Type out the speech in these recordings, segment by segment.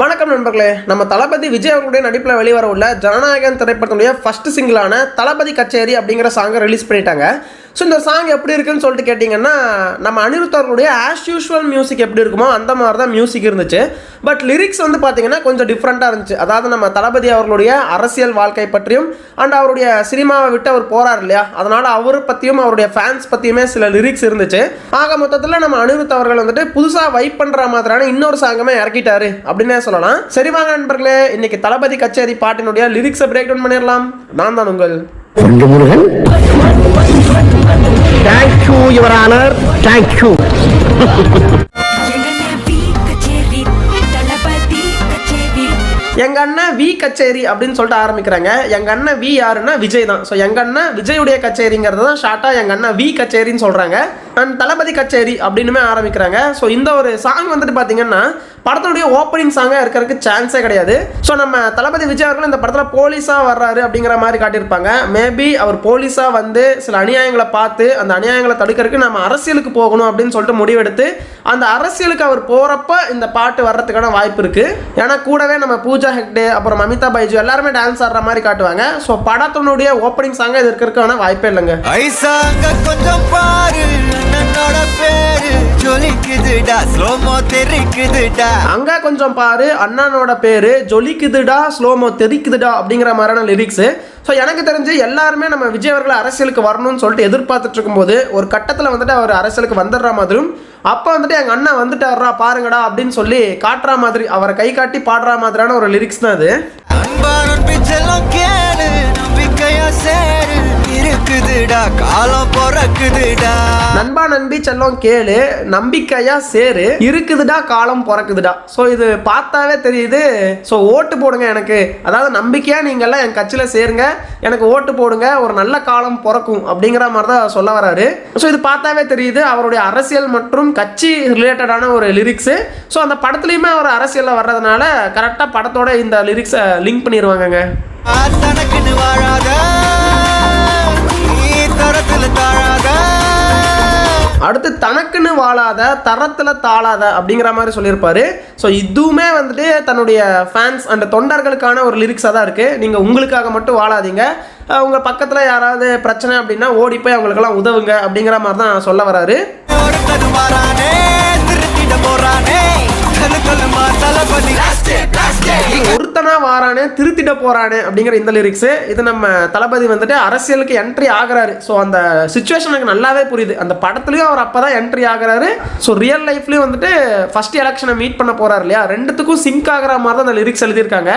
வணக்கம் நண்பர்களே நம்ம தளபதி விஜய் அவர்களுடைய நடிப்பில் வெளிவர உள்ள ஜனநாயகன் திரைப்படத்துடைய ஃபர்ஸ்ட் சிங்கிளான தளபதி கச்சேரி அப்படிங்கிற சாங்கை ரிலீஸ் பண்ணிட்டாங்க. ஸோ இந்த சாங் எப்படி இருக்குன்னு சொல்லிட்டு கேட்டிங்கன்னா நம்ம அனிருத் அவர்களுடைய ஆஸ் யூஷுவல் மியூசிக் எப்படி இருக்குமோ அந்த மாதிரி தான் மியூசிக் இருந்துச்சு. பட் லிரிக்ஸ் வந்து பார்த்தீங்கன்னா கொஞ்சம் டிஃப்ரெண்ட்டாக இருந்துச்சு. அதாவது நம்ம தளபதி அவர்களுடைய அரசியல் வாழ்க்கை பற்றியும் அண்ட் அவருடைய சினிமாவை விட்டு அவர் போகிறார் இல்லையா? அதனால் அவர் பற்றியும் அவருடைய ஃபேன்ஸ் பற்றியுமே சில லிரிக்ஸ் இருந்துச்சு. ஆக மொத்தத்தில் நம்ம அனிருத் அவர்கள் வந்துட்டு புதுசாக வைப் பண்ணுற மாதிரியான இன்னொரு சாங்கமே இறக்கிட்டாரு அப்படின்னே சொல்லலாம். சரி வாங்க நண்பர்களே இன்னைக்கு தளபதி கச்சேரி பாட்டினுடைய லிரிக்ஸை பிரேக் டவுன் பண்ணிடலாம். நான் தான் உங்கள் கொண்டு Murugan. Thank you your honour thank you எங்க அண்ணன் வி கச்சேரி அப்படின்னு சொல்லிட்டு ஆரம்பிக்கிறாங்க. எங்க அண்ணன் வி யாருன்னா விஜய் தான். ஸோ எங்க அண்ணன் விஜயுடைய கச்சேரிங்கிறது தான் ஷார்ட்டா எங்க அண்ணன் வி கச்சேரின்னு சொல்றாங்க. அண்ட் தளபதி கச்சேரி அப்படின்னுமே ஆரம்பிக்கிறாங்க. ஸோ இந்த ஒரு சாங் வந்துட்டு பாத்தீங்கன்னா படத்துடைய ஓப்பனிங் சாங்காக இருக்கிறதுக்கு சான்ஸே கிடையாது. ஸோ நம்ம தளபதி விஜய் அவர்கள் இந்த படத்தில் போலீஸாக வர்றாரு அப்படிங்கிற மாதிரி காட்டியிருப்பாங்க. மேபி அவர் போலீஸாக வந்து சில அநியாயங்களை பார்த்து அந்த அநியாயங்களை தடுக்கிறதுக்கு நம்ம அரசியலுக்கு போகணும் அப்படின்னு சொல்லிட்டு முடிவெடுத்து அந்த அரசியலுக்கு அவர் போகிறப்ப இந்த பாட்டு வர்றதுக்கான வாய்ப்பு இருக்குது ஏன்னா கூடவே நம்ம பூஜா ஹெக்டே அப்புறம் அமிதா பைஜு எல்லாருமே டான்ஸ் ஆடுற மாதிரி காட்டுவாங்க. ஸோ படத்தினுடைய ஓப்பனிங் சாங்காக இது இருக்கிறதுக்கான வாய்ப்பே இல்லைங்க. ஐசாங்க கொஞ்சம் பாரு. ஜொலிக்குதுடா ஸ்லோமோ தெரிக்குதுடா. அங்க கொஞ்சம் பாரு அண்ணனோட பேரு ஜொலிக்குதுடா ஸ்லோமோ தெரிக்குதுடா அப்படிங்கிற மாதிரியான லிரிக்ஸ் ஸோ எனக்கு தெரிஞ்சு எல்லாருமே நம்ம விஜய் அவர்கள் அரசியலுக்கு வரணும்னு சொல்லிட்டு எதிர்பார்த்துட்டு இருக்கும்போது ஒரு கட்டத்தில் வந்துட்டு அவர் அரசியலுக்கு வந்துடுற மாதிரியும் அப்போ வந்துட்டு எங்கள் அண்ணன் வந்துட்டாருடா பாருங்கடா அப்படின்னு சொல்லி காட்டுற மாதிரி அவரை கை காட்டி பாடுற மாதிரியான ஒரு லிரிக்ஸ் தான் அது. அன்பான பிச்செல்லாம் கேளு நம்பிக்கையா சேரு இருக்குதுடா காலம் பிறக்குதுடா. நண்பா நம்பி செல்லம் கேளு நம்பிக்கையா சேரு இருக்குதுடா காலம் பிறக்குதுடா. ஸோ இது பார்த்தாவே தெரியுது. ஸோ ஓட்டு போடுங்க எனக்கு. அதாவது நம்பிக்கையா நீங்கள்லாம் என் கட்சியில் சேருங்க. எனக்கு ஓட்டு போடுங்க ஒரு நல்ல காலம் பிறக்கும் அப்படிங்கிற மாதிரி தான் சொல்ல வராரு. ஸோ இது பார்த்தாவே தெரியுது அவருடைய அரசியல் மற்றும் கட்சி ரிலேட்டடான ஒரு லிரிக்ஸு ஸோ அந்த படத்துலையுமே அவர் அரசியலில் வர்றதுனால கரெக்டாக படத்தோட இந்த லிரிக்ஸை லிங்க் பண்ணிடுவாங்கங்க தனக்குன்னு வாழாத நீ தரத்துல தாழாத. அடுத்து தனக்குன்னு வாழாத தரத்தில் தாழாத அப்படிங்கிற மாதிரி சொல்லியிருப்பாரு. ஸோ இதுவுமே வந்துட்டு தன்னுடைய ஃபேன்ஸ் அண்ட் தொண்டர்களுக்கான ஒரு லிரிக்ஸாக தான் இருக்குது நீங்கள் உங்களுக்காக மட்டும் வாழாதீங்க. உங்கள் பக்கத்தில் யாராவது பிரச்சனை அப்படின்னா ஓடி போய் அவங்களுக்கெல்லாம் உதவுங்க அப்படிங்கிற மாதிரி தான் சொல்ல வராரு. போறானே. ஒருத்தனா வாரானே திருத்திட போறானே அப்படிங்கிற இந்த லிரிக்ஸ் இது நம்ம தளபதி வந்துட்டு அரசியலுக்கு என்ட்ரி ஆகிறாரு. ஸோ அந்த சுச்சுவேஷன் எனக்கு நல்லாவே புரியுது. அந்த படத்துலயும் அவர் அப்பதான் என்ட்ரி ஆகிறாரு. ஸோ ரியல் லைஃப்லயும் வந்துட்டு ஃபர்ஸ்ட் எலெக்ஷனை மீட் பண்ண போறாரு இல்லையா? ரெண்டுத்துக்கும் சிங்க் ஆகிற மாதிரி தான் அந்த லிரிக்ஸ் எழுதியிருக்காங்க.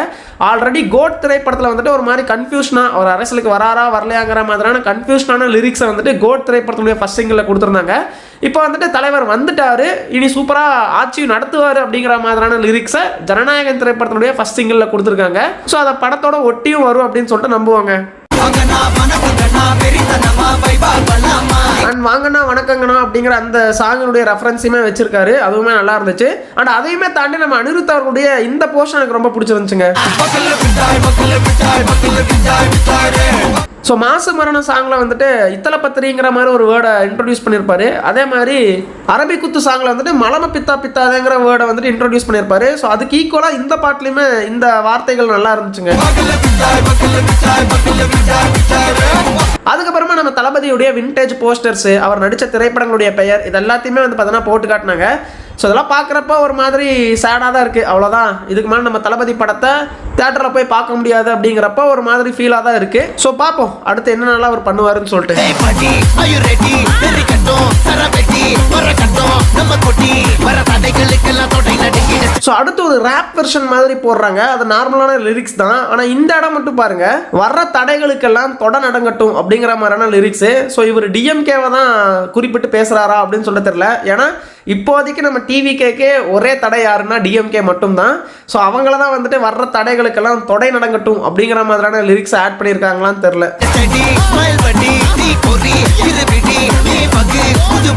ஆல்ரெடி கோட் திரைப்படத்தில் வந்துட்டு ஒரு மாதிரி கன்ஃபியூஷனா அவர் அரசியலுக்கு வராரா வரலையாங்கிற மாதிரியான கன்ஃபியூஷனான லிரிக்ஸை வந்துட்டு கோட் திரைப்படத்துடைய ஃபர்ஸ்ட் சிங்கில் கொடுத்துருந்தாங்க. இப்போ வந்துட்டு தலைவர் வந்துட்டார். இனி சூப்பராக ஆட்சி நடத்துவார் அப்படிங்கிற மாதிரியான லிரிக்ஸை ஜனநாயக திரைப்படத்தினுடைய ஃபர்ஸ்ட் சிங்கிளில் கொடுத்துருக்காங்க. ஸோ அதை படத்தோட ஒட்டியும் வரும் அப்படின்னு சொல்லிட்டு நம்புவாங்க. அண்ட் வாங்கண்ணா வணக்கங்கண்ணா அப்படிங்கிற அந்த சாங்கினுடைய ரெஃபரன்ஸுமே வச்சிருக்காரு. அதுவுமே நல்லா இருந்துச்சு. அண்ட் அதையுமே தாண்டி நம்ம அனிருத் அவர்களுடைய இந்த போர்ஷன் எனக்கு ரொம்ப பிடிச்சிருந்துச்சுங்க. ஸோ மாசு மரண சாங்கில் வந்துட்டு இத்தலை பத்திரிங்கிற மாதிரி ஒரு வேர்டை இன்ட்ரடியூஸ் பண்ணியிருப்பாரு அதே மாதிரி அரபி குத்து சாங்கில் வந்துட்டு மலம பித்தா பித்தாதேங்கிற வேர்டை வந்துட்டு இன்ட்ரடியூஸ் பண்ணியிருப்பாரு ஸோ அதுக்கு ஈக்குவலாக இந்த பாட்டுலையுமே இந்த வார்த்தைகள் நல்லா இருந்துச்சுங்க. அதுக்கப்புறமா நம்ம தளபதியுடைய விண்டேஜ் போஸ்டர்ஸ் அவர் நடித்த திரைப்படங்களுடைய பெயர் இது எல்லாத்தையுமே வந்து பார்த்தோன்னா போட்டு காட்டினாங்க. ஸோ இதெல்லாம் பார்க்குறப்ப ஒரு மாதிரி சேடாக தான் இருக்குது அவ்வளோதான் இதுக்கு மேலே நம்ம தளபதி படத்தை தேட்டரில் போய் பார்க்க முடியாது அப்படிங்கிறப்ப ஒரு மாதிரி ஃபீலாக தான் இருக்குது ஸோ பார்ப்போம். அடுத்து என்னென்னலாம் அவர் பண்ணுவாருன்னு சொல்லிட்டு. கட்டும் சரவெட்டி வர கட்டும் நம்ம கொட்டி வர தடைகளுக்கெல்லாம் தொடை நடுங்கிட ஸோ அடுத்து ஒரு ரேப் வெர்ஷன் மாதிரி போடுறாங்க. அது நார்மலான லிரிக்ஸ் தான். ஆனால் இந்த இடம் மட்டும் பாருங்க. வர்ற தடைகளுக்கெல்லாம் தொட நடங்கட்டும் அப்படிங்கிற மாதிரியான லிரிக்ஸு ஸோ இவர் டிஎம்கேவை தான் குறிப்பிட்டு பேசுகிறாரா அப்படின்னு சொல்ல தெரியல. ஏன்னா இப்போதைக்கு நம்ம டிவி கேக்கே ஒரே தடை யாருன்னா டிஎம்கே மட்டும்தான் ஸோ அவங்கள தான் வந்துட்டு வர்ற தடைகளுக்கெல்லாம் தொடை நடங்கட்டும் அப்படிங்கிற மாதிரியான லிரிக்ஸ் ஆட் பண்ணியிருக்காங்களான்னு தெரில செடி ஸ்மைல் படி நீ பொறி இது விடி நீ பகு புது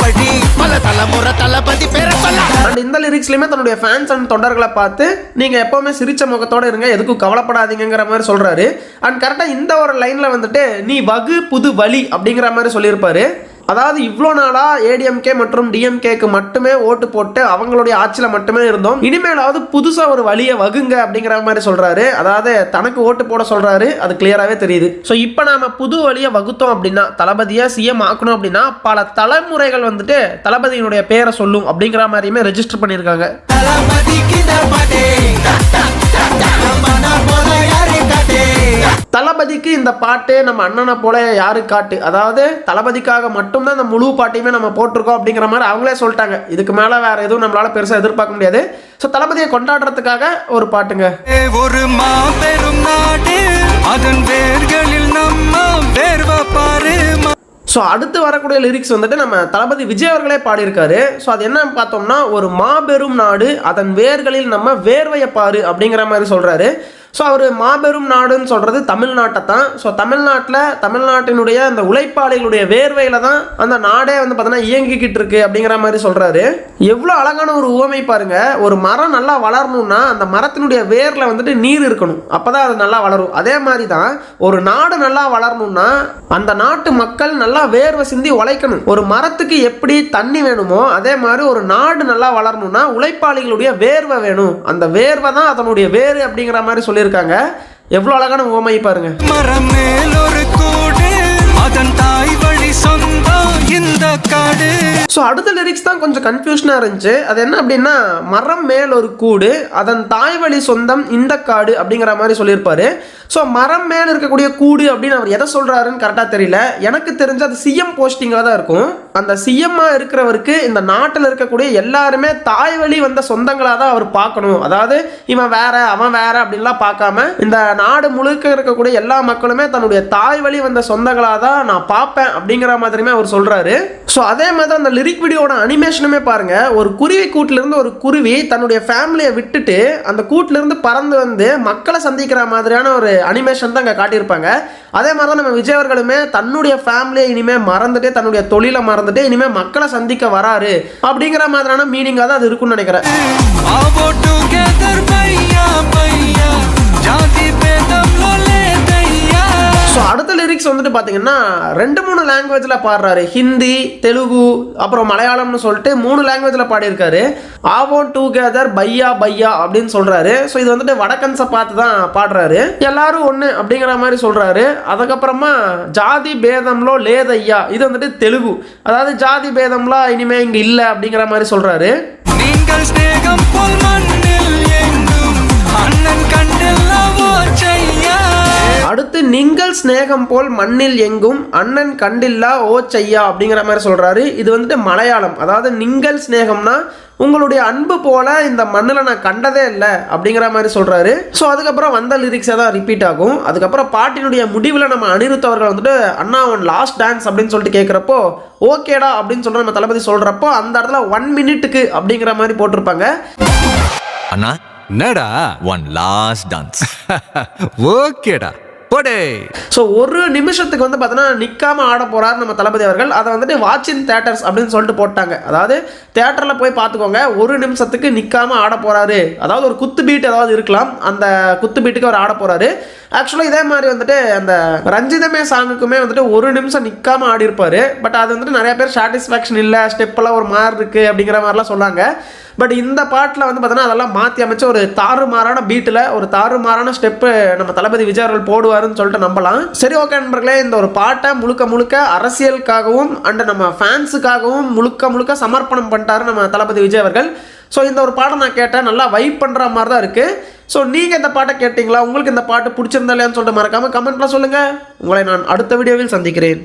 பல தலைமுறை தளபதி பேர சொல்ல அண்ட் இந்த லிரிக்ஸ்லையுமே தன்னுடைய ஃபேன்ஸ் அண்ட் தொண்டர்களை பார்த்து நீங்கள் எப்போவுமே சிரிச்ச முகத்தோட இருங்க எதுக்கும் கவலைப்படாதீங்கிற மாதிரி சொல்கிறாரு அண்ட் கரெக்டாக இந்த ஒரு லைனில் வந்துட்டு நீ வகு புது வழி அப்படிங்கிற மாதிரி சொல்லியிருப்பாரு. அதாவது இவ்வளோ நாளாக ஏடிஎம்கே மற்றும் டிஎம்கேக்கு மட்டுமே ஓட்டு போட்டு அவங்களுடைய ஆட்சியில் மட்டுமே இருந்தோம். இனிமேலாவது புதுசாக ஒரு வழியை வகுங்க அப்படிங்கிற மாதிரி சொல்கிறாரு அதாவது தனக்கு ஓட்டு போட சொல்கிறாரு அது கிளியராகவே தெரியுது. ஸோ இப்போ நாம புது வழியை வகுத்தோம் அப்படின்னா தளபதியாக சிஎம் ஆக்கணும் அப்படின்னா பல தலைமுறைகள் வந்துட்டு தளபதியினுடைய பேரை சொல்லும் அப்படிங்கிற மாதிரியுமே ரெஜிஸ்டர் பண்ணியிருக்காங்க. தளபதிக்கு இந்த பாட்டு நம்ம அண்ணனை போல யாரு காட்டு? அதாவது தளபதிக்காக மட்டும்தான் இந்த முழு பாட்டையுமே நம்ம போட்டிருக்கோம் அப்படிங்கிற மாதிரி அவங்களே சொல்லிட்டாங்க. இதுக்கு மேலே வேற எதுவும் நம்மளால பெருசாக எதிர்பார்க்க முடியாது. ஸோ தளபதியை கொண்டாடுறதுக்காக ஒரு பாட்டுங்க. ஒரு மாபெரும் நாடு அதன் வேர்களில் நம்ம வேர்வ பாரு ஸோ அடுத்து வரக்கூடிய லிரிக்ஸ் வந்துட்டு நம்ம தளபதி விஜய் அவர்களே பாடியிருக்காரு. ஸோ அது என்ன பார்த்தோம்னா ஒரு மாபெரும் நாடு அதன் வேர்களில் நம்ம வேர்வையை பாரு அப்படிங்கிற மாதிரி சொல்கிறாரு ஸோ அவர் மாபெரும் நாடுன்னு சொல்கிறது தமிழ்நாட்டை தான். ஸோ தமிழ்நாட்டில் தமிழ்நாட்டினுடைய அந்த உழைப்பாளிகளுடைய வேர்வையில் தான் அந்த நாடே வந்து பார்த்தோன்னா இயங்கிக்கிட்டு இருக்கு அப்படிங்கிற மாதிரி சொல்கிறாரு எவ்வளோ அழகான ஒரு உவமை பாருங்கள் ஒரு மரம் நல்லா வளரணும்னா அந்த மரத்தினுடைய வேரில் வந்துட்டு நீர் இருக்கணும். அப்போ தான் அது நல்லா வளரும். அதே மாதிரி தான் ஒரு நாடு நல்லா வளரணும்னா அந்த நாட்டு மக்கள் நல்லா வேர்வை சிந்தி உழைக்கணும். ஒரு மரத்துக்கு எப்படி தண்ணி வேணுமோ அதே மாதிரி ஒரு நாடு நல்லா வளரணும்னா உழைப்பாளிகளுடைய வேர்வை வேணும். அந்த வேர்வை தான் அதனுடைய வேறு அப்படிங்கிற மாதிரி சொல்லியிருக்காங்க. எவ்வளோ அழகான உவமை பாருங்க. மரம் மேல் ஒரு கூடு அதன் தாய் வழி சொந்தம் இந்த காடு ஸோ அடுத்த லிரிக்ஸ் தான் கொஞ்சம் கன்ஃபியூஷனாக இருந்துச்சு. அது என்ன அப்படின்னா மரம் மேல் ஒரு கூடு அதன் தாய் வழி சொந்தம் இந்த காடு அப்படிங்கிற மாதிரி சொல்லியிருப்பாரு. ஸோ மரம் மேல் இருக்கக்கூடிய கூடு அப்படின்னு அவர் எதை சொல்கிறாருன்னு கரெக்டாக தெரியல. எனக்கு தெரிஞ்சு அது சிஎம் போஸ்டிங்காக தான் இருக்கும். அந்த சிஎம்மாக இருக்கிறவருக்கு இந்த நாட்டில் இருக்கக்கூடிய எல்லாருமே தாய் வழி வந்த சொந்தங்களாக தான் அவர் பார்க்கணும். அதாவது இவன் வேற அவன் வேற அப்படின்லாம் பார்க்காம இந்த நாடு முழுக்க இருக்கக்கூடிய எல்லா மக்களுமே தன்னுடைய தாய் வழி வந்த சொந்தங்களாக தான் நான் பார்ப்பேன் அப்படிங்கிற மாதிரியுமே அவர் சொல்கிறாரு ஸோ அதே மாதிரி அந்த லிரிக் வீடியோட அனிமேஷனுமே பாருங்க. ஒரு குருவி கூட்டிலிருந்து ஒரு குருவி தன்னுடைய ஃபேமிலியை விட்டுட்டு அந்த கூட்டிலிருந்து பறந்து வந்து மக்களை சந்திக்கிற மாதிரியான ஒரு அனிமேஷன் தான் இங்கே காட்டியிருப்பாங்க. அதே மாதிரி தான் நம்ம விஜய் அவர்களுமே தன்னுடைய ஃபேமிலியை இனிமேல் மறந்துட்டு தன்னுடைய தொழிலை மறந்து வந்துட்டு இனிமேல் மக்களை சந்திக்க வராரு அப்படிங்கிற மாதிரியான மீனிங்காக தான் அது இருக்கும்னு நினைக்கிறேன். ஸோ அடுத்த லிரிக்ஸ் வந்துட்டு பார்த்தீங்கன்னா ரெண்டு மூணு லாங்குவேஜில் பாடுறாரு. ஹிந்தி தெலுங்கு அப்புறம் மலையாளம்னு சொல்லிட்டு மூணு லாங்குவேஜில் பாடியிருக்காரு. ஆவோன் டூகெதர் பையா பையா அப்படின்னு சொல்கிறாரு ஸோ இது வந்துட்டு வடக்கன்ஸை பார்த்து தான் பாடுறாரு. எல்லாரும் ஒன்று அப்படிங்கிற மாதிரி சொல்கிறாரு அதுக்கப்புறமா ஜாதி பேதம்லோ லேதையா இது வந்துட்டு தெலுங்கு. அதாவது ஜாதி பேதம்லாம் இனிமே இங்கே இல்லை அப்படிங்கிற மாதிரி சொல்கிறாரு நீங்கள் அடுத்து நீங்கள் சிநேகம் போல் மண்ணில் எங்கும் அண்ணன் கண்டில்லா ஓ செய்யா அப்படிங்கிற மாதிரி சொல்றாரு. இது வந்துட்டு மலையாளம். அதாவது நீங்கள் சிநேகம்னா உங்களுடைய அன்பு போல இந்த மண்ணில் நான் கண்டதே இல்லை அப்படிங்கிற மாதிரி சொல்றாரு. ஸோ அதுக்கப்புறம் வந்த லிரிக்ஸே தான் ரிப்பீட் ஆகும். அதுக்கப்புறம் பாட்டினுடைய முடிவில் நம்ம அனிருத் அவர்கள் வந்துட்டு அண்ணா ஒன் லாஸ்ட் டான்ஸ் அப்படின்னு சொல்லிட்டு கேட்குறப்போ ஓகேடா அப்படின்னு சொல்லிட்டு நம்ம தளபதி சொல்றப்போ அந்த இடத்துல ஒன் மினிட்டுக்கு அப்படிங்கிற மாதிரி போட்டிருப்பாங்க. அண்ணா என்னடா? ஒன் லாஸ்ட் டான்ஸ் ஓகேடா. போடே. ஸோ ஒரு நிமிஷத்துக்கு வந்து பார்த்தோன்னா நிற்காம ஆட போகிறார் நம்ம தளபதி அவர்கள். அதை வந்துட்டு வாட்ச் இன் தேட்டர்ஸ் அப்படின்னு சொல்லிட்டு போட்டாங்க. அதாவது தேட்டரில் போய் பார்த்துக்கோங்க. ஒரு நிமிஷத்துக்கு நிற்காம ஆட போகிறாரு அதாவது ஒரு குத்து பீட் ஏதாவது இருக்கலாம். அந்த குத்து பீட்டுக்கு அவர் ஆட போகிறாரு ஆக்சுவலாக இதே மாதிரி வந்துட்டு அந்த ரஞ்சிதமே சாங்குக்குமே வந்துட்டு ஒரு நிமிஷம் நிற்காம ஆடி இருப்பார் பட் அது வந்துட்டு நிறைய பேர் சாட்டிஸ்ஃபேக்ஷன் இல்லை ஸ்டெப்பெல்லாம் ஒரு மாதிரி இருக்குது அப்படிங்கிற மாதிரிலாம் சொன்னாங்க. பட் இந்த பாட்டில் வந்து பார்த்தோன்னா அதெல்லாம் மாற்றி அமைச்சு ஒரு தாறுமாறான பீட்டில் ஒரு தாறுமாறான ஸ்டெப்பு நம்ம தளபதி விஜய் அவர்கள் போடுவாருன்னு சொல்லிட்டு நம்பலாம். சரி ஓகே நண்பர்களே இந்த ஒரு பாட்டை முழுக்க முழுக்க அரசியலுக்காகவும் அண்ட் நம்ம ஃபேன்ஸுக்காகவும் முழுக்க முழுக்க சமர்ப்பணம் பண்ணிட்டாரு நம்ம தளபதி விஜய் அவர்கள். ஸோ இந்த ஒரு பாட்டை நான் கேட்டேன் நல்லா வைப் பண்ணுற மாதிரி தான் இருக்குது ஸோ நீங்கள் இந்த பாட்டை கேட்டிங்களா? உங்களுக்கு இந்த பாட்டு பிடிச்சிருந்தா இல்லையான்னு சொல்லிட்டு மறக்காமல் கமெண்ட்டில் சொல்லுங்கள் உங்களை நான் அடுத்த வீடியோவில் சந்திக்கிறேன்.